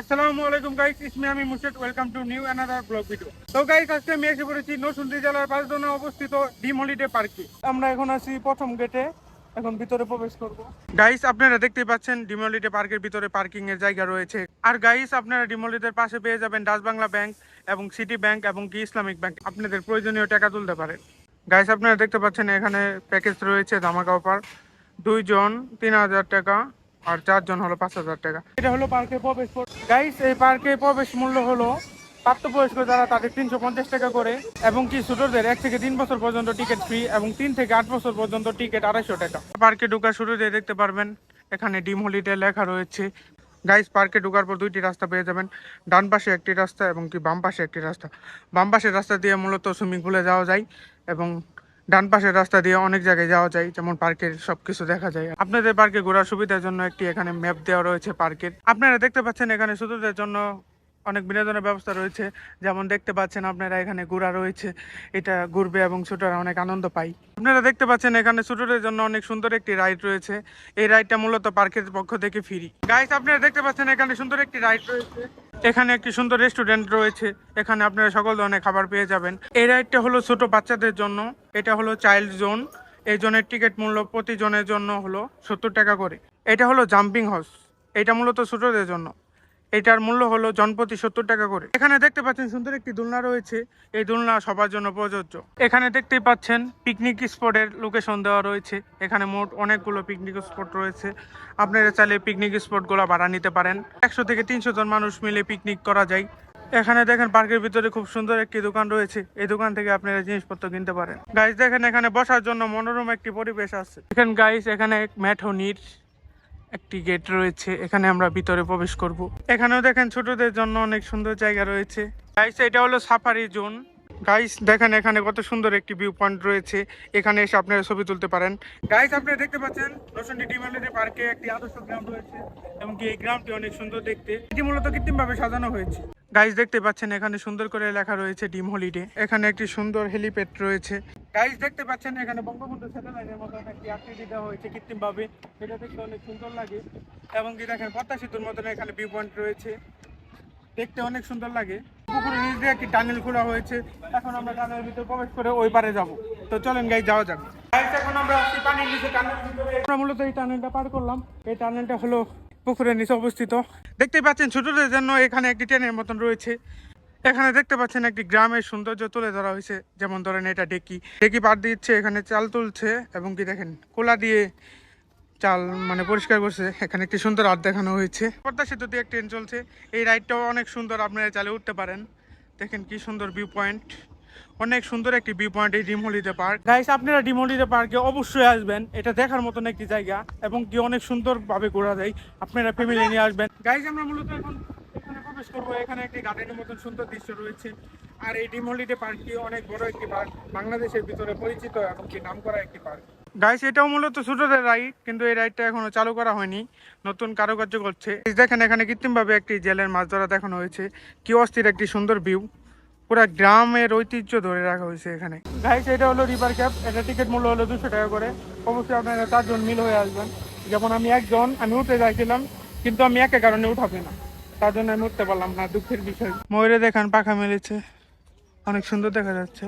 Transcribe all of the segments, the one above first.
আসসালামু আলাইকুম গাইস ইসমি আমি Murshed welcome to new another blog video তো গাইস আজকে আমি এসে পড়েছি নরসিংদী জেলার পাঁচদোনা অবস্থিত ডিম হলিডে পার্কে আমরা এখন আছি প্রথম গেটে এখন ভিতরে প্রবেশ করব। গাইস আপনারা দেখতেই পাচ্ছেন, ডিম হলিডে পার্কের ভিতরে পার্কিং এর জায়গা রয়েছে। আর গাইস আপনারা ডিম পাশে পেয়ে যাবেন ডাচ বাংলা ব্যাংক এবং সিটি ব্যাংক এবং কি ইসলামিক ব্যাংক আপনাদের প্রয়োজনীয় টাকা তুলতে পারেন। গাইস আপনারা দেখতে পাচ্ছেন, এখানে প্যাকেজ রয়েছে ধামাকা অফার দুইজন, তিন হাজার টাকা। আর চারজন হলো পাঁচ হাজার টাকা। এটা হলো পার্কে প্রবেশ গাইস এই পার্কে প্রবেশ মূল্য হলো প্রাপ্তবয়স্ক যারা তাদের তিনশো পঞ্চাশ টাকা করে এবং কি ছোটদের এক থেকে তিন বছর পর্যন্ত টিকিট ফ্রি এবং তিন থেকে আট বছর পর্যন্ত টিকিট আড়াইশো টাকা। পার্কে ঢোকার শুরুতে দেখতে পারবেন, এখানে ডিম হলিডে লেখা রয়েছে। গাইস পার্কে ঢোকার পর দুইটি রাস্তা পেয়ে যাবেন, ডান পাশে একটি রাস্তা এবং কি বাম পাশে একটি রাস্তা। বাম পাশের রাস্তা দিয়ে মূলত সুইমিং পুলে যাওয়া যায় এবং ডান পাশের রাস্তা দিয়ে অনেক জায়গায় যাওয়া যায়, যেমন পার্কের সবকিছু দেখা যায়। আপনাদের পার্কে ঘোরার সুবিধার জন্য একটি এখানে ম্যাপ দেওয়া রয়েছে পার্কের। আপনারা দেখতে পাচ্ছেন এখানে ছোটদের জন্য অনেক বিনোদনের ব্যবস্থা রয়েছে। যেমন দেখতে পাচ্ছেন আপনারা এখানে ঘোরা রয়েছে, এটা ঘুরবে এবং ছোটরা অনেক আনন্দ পায়। আপনারা দেখতে পাচ্ছেন এখানে ছোটদের জন্য অনেক সুন্দর একটি রাইড রয়েছে। এই রাইডটা মূলত পার্কের পক্ষ থেকে ফ্রি। গাইস আপনারা দেখতে পাচ্ছেন এখানে সুন্দর একটি রাইড রয়েছে। এখানে একটি সুন্দর রেস্টুরেন্ট রয়েছে। এখানে আপনারা সকল ধরনের খাবার পেয়ে যাবেন। এই রাইডটা হলো ছোট বাচ্চাদের জন্য। এটা হলো চাইল্ড জোন এই জনের টিকিট মূল্য প্রতিজনের জন্য হলো সত্তর টাকা করে। এটা হলো জাম্পিং হাউস এটা মূলত ছোটদের জন্য। এটার মূল্য হলো জনপ্রতি সত্তর টাকা করে। এখানে দেখতে পাচ্ছেন সুন্দর একটি দোলনা রয়েছে। এই দোলনা সবার জন্য প্রযোজ্য। এখানে দেখতেই পাচ্ছেন পিকনিক স্পটের লোকেশন দেওয়া রয়েছে। এখানে মোট অনেকগুলো পিকনিক স্পট রয়েছে। আপনারা চাইলে পিকনিক স্পটগুলো ভাড়া নিতে পারেন। একশো থেকে তিনশো জন মানুষ মিলে পিকনিক করা যায়। এখানে দেখেন পার্কের ভিতরে খুব সুন্দর একটি দোকান রয়েছে। এই দোকান থেকে আপনারা জিনিসপত্র কিনতে পারেন। গাইস দেখেন এখানে বসার জন্য মনোরম একটি পরিবেশ আছে। দেখেন গাইস এখানে ম্যাঠনির একটি গেট রয়েছে, এখানে আমরা ভিতরে প্রবেশ করব। এখানেও দেখেন ছোটদের জন্য অনেক সুন্দর জায়গা রয়েছে। গাইস এটা হলো সাফারি জোন গাইস দেখেন এখানে কত সুন্দর একটি ভিউ পয়েন্ট রয়েছে। এখানে এসে আপনারা ছবি তুলতে পারেন। গাইস আপনারা দেখতে পাচ্ছেন রোশনটি ডিমান্ডের পার্কে একটি আদর্শ গ্রাম রয়েছে, এমনকি এই গ্রামটি অনেক সুন্দর দেখতে। এটি মূলত কৃত্রিমভাবে সাজানো হয়েছে। গাইস দেখতে পাচ্ছেন, এখানে সুন্দর করে লেখা রয়েছে ডিম হলিডে। এখানে একটি সুন্দর হেলিপ্যাড রয়েছে। গাইস দেখতে পাচ্ছেন এখানে বঙ্গবন্ধু স্যাটেলাইটের মতো একটি আকৃতি দেওয়া হয়েছে কৃত্রিমভাবে? এটা দেখতে অনেক সুন্দর লাগে। এবং কি দেখেন, পদ্মা সেতুর মতন এখানে ভিউ পয়েন্ট রয়েছে। দেখতে অনেক সুন্দর লাগে। পুকুরের নিচ দিয়ে একটি টানেল খোলা হয়েছে। এখন আমরা টানেলের ভিতরে প্রবেশ করে ওই পারে যাব। তো চলেন গাই যাওয়া গাইস এখন আমরা পানির নিচে। আমরা মূলত এই টানেলটা পার করলাম। এই টানেলটা হলো পুকুরের নিচে অবস্থিত। দেখতে পাচ্ছেন, ছোটদের জন্য এখানে একটি ট্রেনের মতন রয়েছে। এখানে দেখতে পাচ্ছেন একটি গ্রামের সৌন্দর্য তুলে ধরা হয়েছে। যেমন ধরেন এটা ডেকি ডেকি পার দিচ্ছে, এখানে চাল তুলছে এবং কি দেখেন, কোলা দিয়ে চাল মানে পরিষ্কার করছে। এখানে একটি সুন্দর আর্ট দেখানো হয়েছে। পদ্মা সেতু দিয়ে ট্রেন চলছে। এই রাইডটাও অনেক সুন্দর, আপনারা চালে উঠতে পারেন। দেখেন কি সুন্দর ভিউ পয়েন্ট অনেক সুন্দর একটি ভিউ পয়েন্ট এই ডিমহলিতে পার্ক। গাইস আপনারা ডিমহলিতে পার্কে অবশ্যই আসবেন। এটা দেখার মতন একটি জায়গা এবং কি অনেক সুন্দরভাবে ঘোরা যায়। আপনারা ফ্যামিলি নিয়ে আসবেন। গাইস আমরা মূলত এখানে প্রবেশ করব। এখানে একটি গার্ডেনের মতন সুন্দর দৃশ্য রয়েছে। আর এই ডিম হলিডে পার্কটি অনেক বড় একটি পার্ক। বাংলাদেশের ভিতরে পরিচিত এবং কি নাম করা একটি পার্ক। গাইস এটাও মূলত ছোটদের রাইড কিন্তু এই রাইডটা এখনও চালু করা হয়নি। নতুন কারুকার্য করছে। দেখেন এখানে কৃত্রিমভাবে একটি জেলের মাছ ধরা দেখানো হয়েছে। কি অস্থির একটি সুন্দর ভিউ পুরা গ্রামের ঐতিহ্য ধরে রাখা হয়েছে এখানে। গাইস এটা হলো রিভার ক্যাপ এটা টিকিট মূল্য হলো দুশো টাকা করে। অবশ্যই আপনারা চারজন মিল হয়ে আসবেন। যেমন আমি একজন আমি উঠে যাইছিলাম কিন্তু আমি একা কারণে উঠাবে না। তার জন্য আমি উঠতে পারলাম না, দুঃখের বিষয়। ময়ূরে দেখেন, পাখা মেলেছে অনেক সুন্দর দেখা যাচ্ছে।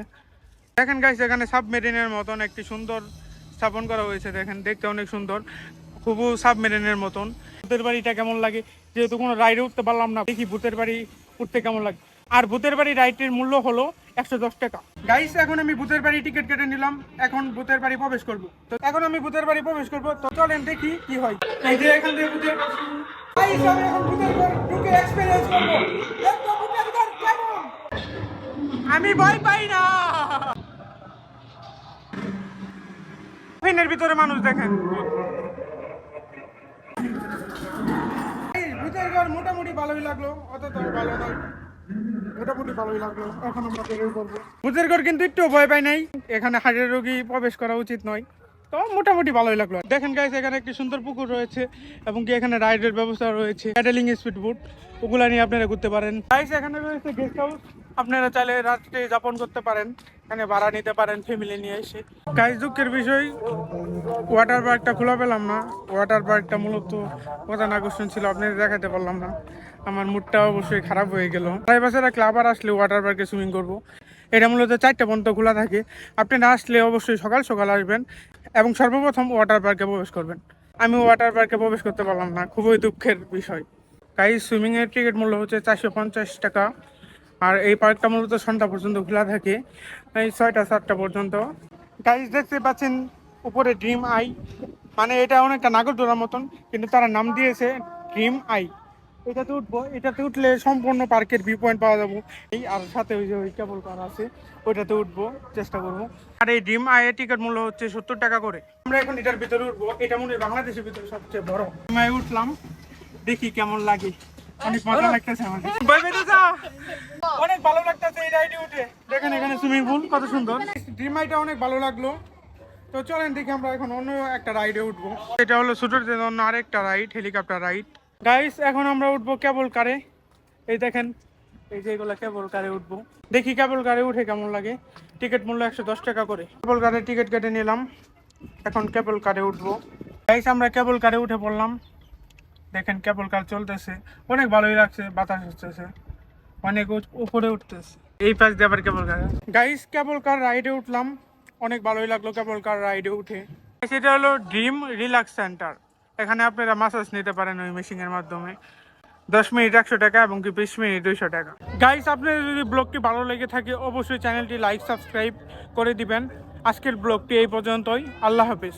দেখেন গাইস এখানে সাবমেরিনের মতন একটি সুন্দর স্থাপন করা হয়েছে। দেখেন, দেখতে অনেক সুন্দর। খুব সাবমেরিনের মতন। ভূতের বাড়িটা কেমন লাগে? যেহেতু কোনো রাইডে উঠতে পারলাম না, দেখি ভূতের বাড়ি উঠতে কেমন লাগে। আর ভূতের বাড়ি রাইডের মূল্য হলো একশো দশ টাকা। গাইস এখন আমি ভূতের বাড়ি টিকিট কেটে নিলাম। এখন ভূতের বাড়ি প্রবেশ করব। তো এখন আমি ভূতের বাড়ি প্রবেশ করব। তো চলেন দেখি কি হয়। এখান থেকে ভূতের এক্সপেরিয়েন্স আমি ভয় পাই না। ফিনের ভিতরে মানুষ দেখেন। ভূতের ঘর মোটামুটি ভালোই লাগল অত তো ভালো নয়। মোটামুটি ভালোই লাগল, এখন ভূতের ঘর কিন্তু একটু ভয় পাই নাই। এখানে হাড়ের রোগী প্রবেশ করা উচিত নয়। তো মোটামুটি ভালোই লাগল। দেখেন গাইস এখানে একটি সুন্দর পুকুর রয়েছে এবং কি এখানে রাইডের ব্যবস্থা রয়েছে প্যাডেলিং স্পিড বুট ওগুলা নিয়ে আপনারা ঘুরতে পারেন। গাইস এখানে রয়েছে গেস্ট হাউস আপনারা চাইলে রাত্রে যাপন করতে পারেন, এখানে ভাড়া নিতে পারেন ফ্যামিলি নিয়ে এসে। গাইস দুঃখের বিষয় ওয়াটার পার্কটা খোলা পেলাম না ওয়াটার পার্কটা মূলত প্রধান আকর্ষণ ছিল, আপনাদের দেখাতে পারলাম না। আমার মুডটা অবশ্যই খারাপ হয়ে গেল। আড়াই বছর রাখলে আবার আসলে ওয়াটার পার্কে সুইমিং করব। এটা মূলত চারটা পর্যন্ত খোলা থাকে। আপনি না আসলে অবশ্যই সকাল সকাল আসবেন। এবং সর্বপ্রথম ওয়াটার পার্কে প্রবেশ করবেন। আমি ওয়াটার পার্কে প্রবেশ করতে পারলাম না, খুবই দুঃখের বিষয়। তাই সুইমিংয়ের টিকিট মূল্য হচ্ছে চারশো পঞ্চাশ টাকা। আর এই পার্কটা মূলত সন্ধ্যা পর্যন্ত খোলা থাকে, এই ছয়টা, সাতটা পর্যন্ত। গাইজ দেখতে পাচ্ছেন উপরে ড্রিম আই মানে এটা অনেকটা নাগরদোলার মতন, কিন্তু তারা নাম দিয়েছে ড্রিম আই এটাতে উঠবো, এটাতে উঠলে সম্পূর্ণ পার্কের ভিউ পয়েন্ট পাওয়া যাব। এই আর সাথে ওই যে ওই কেবল কার আছে, ওইটাতে উঠবো, চেষ্টা করব। আর এই ড্রিম আই এর টিকিট মূল্য হচ্ছে সত্তর টাকা করে। আমরা এখন এটার ভিতরে উঠবো, এটা মনে হয় বাংলাদেশের ভিতরে সবচেয়ে বড়। আমি উঠলাম, দেখি কেমন লাগে। অনেক ভালো এই রাইডে উঠে। দেখেন এখানে সুইমিং পুল কত সুন্দর। অনেক ভালো লাগল। তো চলেন দেখি আমরা এখন অন্য একটা রাইডে উঠবো। হলো আরেকটা রাইড হেলিকপ্টার রাইড গাইস এখন আমরা উঠবো কেবল কারে এই দেখেন, এই যে এগুলো কেবল কারে উঠবো। দেখি কেবল কারে উঠে কেমন লাগে। টিকিট মূল্য একশো দশ টাকা করে। কেবল কারে টিকিট কেটে নিলাম। এখন কেবল কারে উঠবো। গাইস আমরা কেবল কারে উঠে পড়লাম। দেখেন কেবল কার চলতেছে। অনেক ভালোই লাগছে, বাতাস হচ্ছে অনেক উপরে উঠতেছে। এই পাশ দিয়ে আবার কেবল কার গাইস কেবল কার রাইডে উঠলাম। অনেক ভালোই লাগল কেবল কার রাইডে উঠে। সেটা হলো ড্রিম রিল্যাক্স সেন্টার এখানে আপনারা মাসাজ নিতে পারেন ওই মেশিনের মাধ্যমে। দশ মিনিট একশো টাকা এবং কি বিশ মিনিট দুইশো টাকা। গাইস আপনার যদি ব্লগটি ভালো লেগে থাকে, অবশ্যই চ্যানেলটি লাইক সাবস্ক্রাইব করে দিবেন। আজকের ব্লগটি এই পর্যন্তই। আল্লাহ হাফিজ।